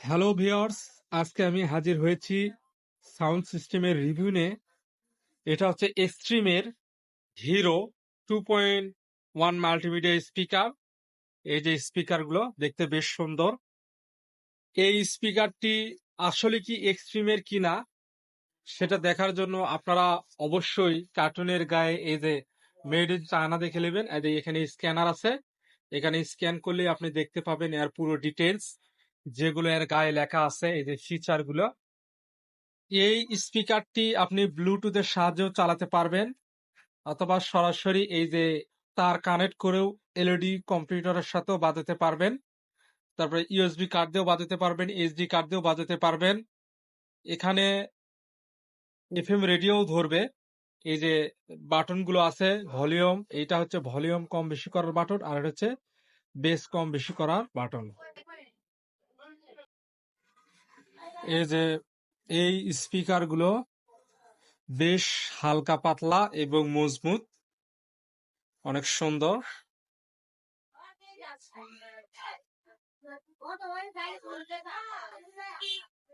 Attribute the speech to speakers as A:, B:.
A: Hello viewers আজকে আমি হাজির হয়েছি সাউন্ড সিস্টেমের রিভিউ নিয়ে। এটা হচ্ছে এক্সট্রিমের hero two point one multimedia speaker. এই যে স্পিকারগুলো দেখতে বেশ সুন্দর। এই স্পিকারটি আসলে কি এক্সট্রিমের কিনা সেটা দেখার জন্য আপনারা অবশ্যই কার্টুনের গায়ে এই যে মেড ইন চায়না দেখে নেবেন। এখানে স্ক্যানার আছে। এখানে স্ক্যান করলে আপনি দেখতে পাবেন এর পুরো ডিটেলস যেগুলো এর গায়ে লেখা আছে, এই যে ফিচারগুলো, এই স্পিকারটি আপনি ব্লুটুথের সাহায্যেও চালাতে পারবেন। অথবা সরাসরি এই যে তার কানেক্ট করেও এলইডি কম্পিউটারের সাথেও বাজাতে পারবেন। তারপরে ইউএসবি কার্ড দিয়েও বাজাতে পারবেন এইচডি কার্ড দিয়েও বাজাতে পারবেন। এখানে এফএম রেডিও ধরবে। এই যে বাটনগুলো আছে ভলিউম এইটা হচ্ছে ভলিউম কম বেশি করার বাটন আর এটা হচ্ছে বেস কম বেশি করার বাটন এই যে এই স্পিকারগুলো বেশ হালকা পাতলা এবং মজবুত। অনেক সুন্দর।